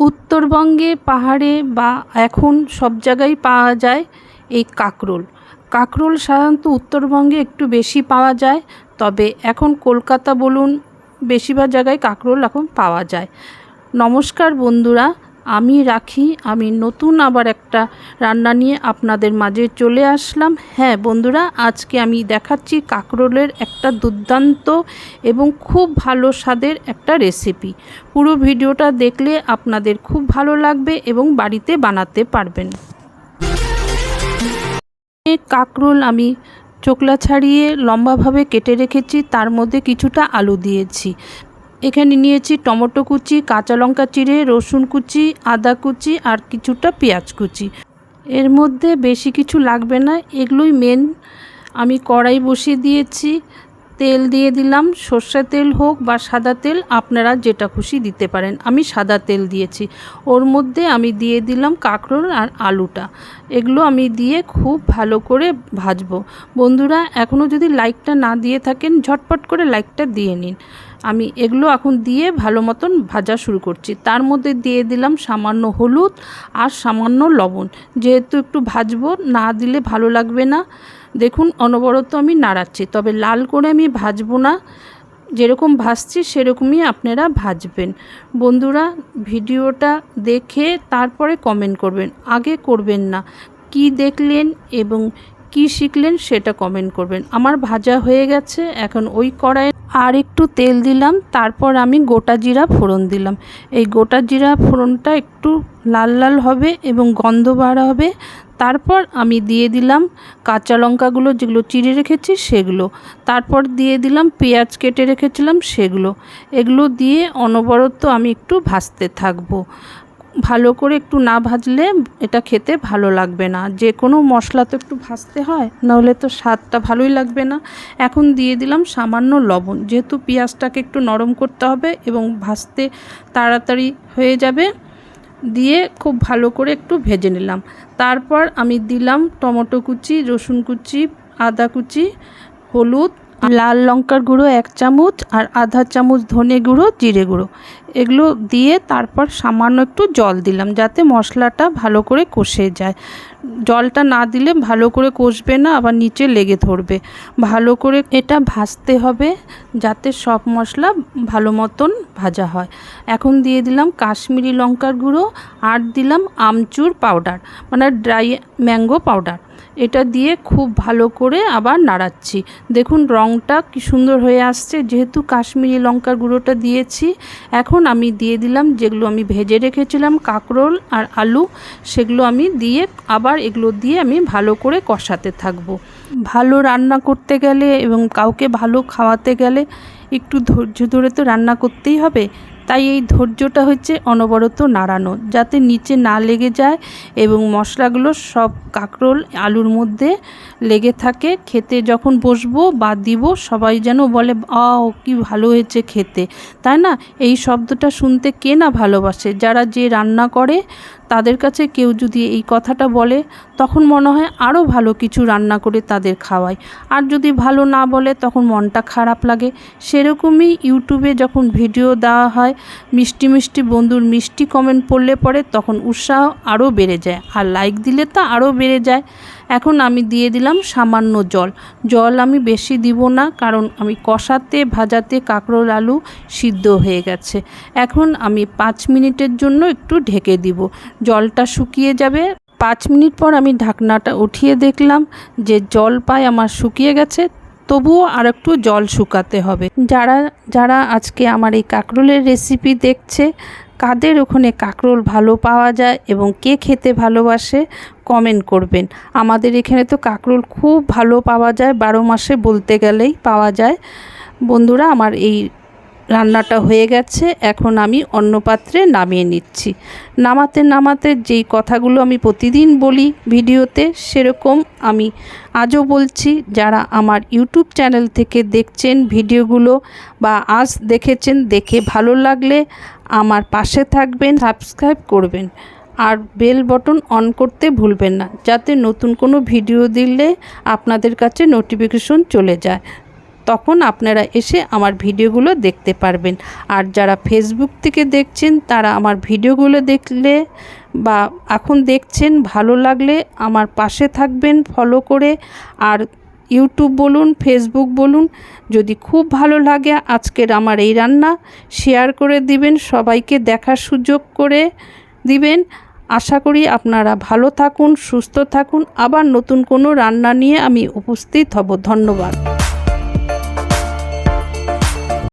উত্তরবঙ্গে পাহাড়ে বা এখন সব জায়গায় পাওয়া যায় এই কাঁকরোল। কাঁকরোল সাধারণত উত্তরবঙ্গে একটু বেশি পাওয়া যায়, তবে এখন কলকাতা বলুন, বেশিরভাগ জায়গায় কাঁকরোল এখন পাওয়া যায়। নমস্কার বন্ধুরা আমি রাখি, আমি নতুন আবার একটা রান্না নিয়ে আপনাদের মাঝে চলে আসলাম। হ্যাঁ বন্ধুরা, আজকে আমি দেখাচ্ছি কাঁকরোলের একটা দুর্দান্ত এবং খুব ভালো স্বাদের একটা রেসিপি পুরো ভিডিওটা দেখলে আপনাদের খুব ভালো লাগবে এবং বাড়িতে বানাতে পারবেন। কাঁকরোল আমি চোকলা ছাড়িয়ে লম্বাভাবে কেটে রেখেছি, তার মধ্যে কিছুটা আলু দিয়েছি। এখানে নিয়েছি টমেটো কুচি, কাঁচা লঙ্কা চিড়ে, রসুন কুচি, আদা কুচি আর কিছুটা পেঁয়াজ কুচি। এর মধ্যে বেশি কিছু লাগবে না, এগুলোই মেন আমি কড়াই বসিয়ে দিয়েছি, তেল দিয়ে দিলাম, সর্ষে তেল হোক বা সাদা তেল, আপনারা যেটা খুশি দিতে পারেন। আমি সাদা তেল দিয়েছি, ওর মধ্যে আমি দিয়ে দিলাম কাঁকরোল আর আলুটা। এগুলো আমি দিয়ে খুব ভালো করে ভাজবো। বন্ধুরা এখনও যদি লাইকটা না দিয়ে থাকেন, ঝটপট করে লাইকটা দিয়ে নিন। আমি এগুলো এখন দিয়ে ভালো মতন ভাজা শুরু করছি। তার মধ্যে দিয়ে দিলাম সামান্য হলুদ আর সামান্য লবণ। যেহেতু একটু ভাজবো, না দিলে ভালো লাগবে না। দেখুন, অনবরত আমি নাড়াচ্ছি। তবে লাল করে আমি ভাজবো না। যেরকম ভাজছি, সেরকমই আপনারা ভাজবেন। বন্ধুরা, ভিডিওটা দেখে তারপরে কমেন্ট করবেন। আগে করবেন না। কি দেখলেন এবং কি শিখলেন সেটা কমেন্ট করবেন। আমার ভাজা হয়ে গেছে, এখন ওই কড়াই আর একটু তেল দিলাম, তারপর আমি গোটা জিরা ফোড়ন দিলাম। এই গোটা জিরা ফোড়নটা একটু লাল লাল হবে এবং গন্ধ বার হবে। তারপর আমি দিয়ে দিলাম কাঁচা লঙ্কাগুলো, যেগুলো চিড়ে রেখেছি সেগুলো। তারপর দিয়ে দিলাম পেঁয়াজ কেটে রেখেছিলাম সেগুলো। এগুলো দিয়ে অনবরত আমি একটু ভাজতে থাকব। ভালো করে একটু না ভাজলে এটা খেতে ভালো লাগবে না। যে কোনো মশলা তো একটু ভাজতে হয়, নাহলে তো স্বাদটা ভালোই লাগবে না। এখন দিয়ে দিলাম সামান্য লবণ। যেহেতু পেঁয়াজটাকে একটু নরম করতে হবে এবং ভাজতে তাড়াতাড়ি হয়ে যাবে, দিয়ে খুব ভালো করে একটু ভেজে নিলাম। তারপর আমি দিলাম টমেটো কুচি, রসুন কুচি, আদা কুচি, হলুদ লাল লঙ্কার গুঁড়ো এক চামচ আর আধা চামচ ধনে গুঁড়ো, জিরে গুঁড়ো। এগুলো দিয়ে তারপর সামান্য একটু জল দিলাম যাতে মশলাটা ভালো করে কষে যায়। জলটা না দিলে ভালো করে কষবে না, আবার নিচে লেগে ধরবে। ভালো করে এটা ভাজতে হবে যাতে সব মশলা ভালো মতন ভাজা হয়। এখন দিয়ে দিলাম কাশ্মীরি লঙ্কার গুঁড়ো আর দিলাম আমচুর পাউডার মানে ড্রাই ম্যাঙ্গো পাউডার। এটা দিয়ে খুব ভালো করে আবার নাড়াচ্ছি। দেখুন রঙটা কি সুন্দর হয়ে আসছে। যেহেতু কাশ্মীরি লঙ্কার গুঁড়োটা দিয়েছি, এখন আমি দিয়ে দিলাম যেগুলো আমি ভেজে রেখেছিলাম, কাঁকরোল আর আলু, সেগুলো আমি দিয়ে আবার এগুলো দিয়ে আমি ভালো করে কষাতে থাকব। ভালো রান্না করতে গেলে এবং কাউকে ভালো খাওয়াতে গেলে একটু ধৈর্য ধরে তো রান্না করতেই হবে। তাই এই ধৈর্যটা হচ্ছে অনবরত নাড়ানো, যাতে নিচে না লেগে যায় এবং মশলাগুলো সব কাঁকরোল, আলুর মধ্যে লেগে থাকে। খেতে যখন বসবো বা দিব, সবাই যেন বলে, আও, কি ভালো হয়েছে খেতে। তাই না? এই শব্দটা শুনতে কে না ভালোবাসে? যারা যে রান্না করে তাদের কাছে কেউ যদি এই কথাটা বলে, তখন মনে হয় আরও ভালো কিছু রান্না করে তাদের খাওয়াই আর যদি ভালো না বলে, তখন মনটা খারাপ লাগে। সেরকমই ইউটিউবে যখন ভিডিও দেওয়া হয়, মিষ্টি মিষ্টি বন্ধুর মিষ্টি কমেন্ট পড়লে পরে তখন উৎসাহ আরও বেড়ে যায়। আর লাইক দিলে তা আরও বেড়ে যায়। এখন আমি দিয়ে দিলাম সামান্য জল। জল আমি বেশি দিব না, কারণ আমি কষাতে, ভাজাতে কাঁকরোল আলু সিদ্ধ হয়ে গেছে। এখন আমি পাঁচ মিনিটের জন্য একটু ঢেকে দিব। জলটা শুকিয়ে যাবে। পাঁচ মিনিট পর আমি ঢাকনাটা উঠিয়ে দেখলাম যে জল পায় আমার শুকিয়ে গেছে। তবুও আর একটু জল শুকাতে হবে। যারা যারা আজকে আমার এই কাঁকরোলের রেসিপি দেখছে, কাদের ওখানে কাঁকরোল ভালো পাওয়া যায় এবং কে খেতে ভালোবাসে কমেন্ট করবেন। আমাদের এখানে তো কাঁকরোল খুব ভালো পাওয়া যায়, বারো মাসে বলতে গেলেই পাওয়া যায়। বন্ধুরা, আমার এই রান্নাটা হয়ে গেছে, এখন আমি অন্য পাত্রে নামিয়ে নিচ্ছি। নামাতে নামাতে যেই কথাগুলো আমি প্রতিদিন বলি ভিডিওতে, সেরকম আমি আজও বলছি, যারা আমার ইউটিউব চ্যানেল থেকে দেখছেন ভিডিওগুলো বা আজ দেখেছেন, দেখে ভালো লাগলে আমার পাশে থাকবেন, সাবস্ক্রাইব করবেন, আর বেল বটন অন করতে ভুলবেন না, যাতে নতুন কোনো ভিডিও দিলে আপনাদের কাছে নোটিফিকেশন চলে যায়। তখন আপনারা এসে আমার ভিডিওগুলো দেখতে পারবেন। আর যারা ফেসবুক থেকে দেখছেন, তারা আমার ভিডিওগুলো দেখলে বা এখন দেখছেন, ভালো লাগলে আমার পাশে থাকবেন ফলো করে। আর ইউটিউব বলুন ফেসবুক বলুন, যদি খুব ভালো লাগে আজকের আমার এই রান্না শেয়ার করে দিবেন, সবাইকে দেখার সুযোগ করে দিবেন। আশা করি আপনারা ভালো থাকুন, সুস্থ থাকুন। আবার নতুন কোনো রান্না নিয়ে আমি উপস্থিত হব। ধন্যবাদ।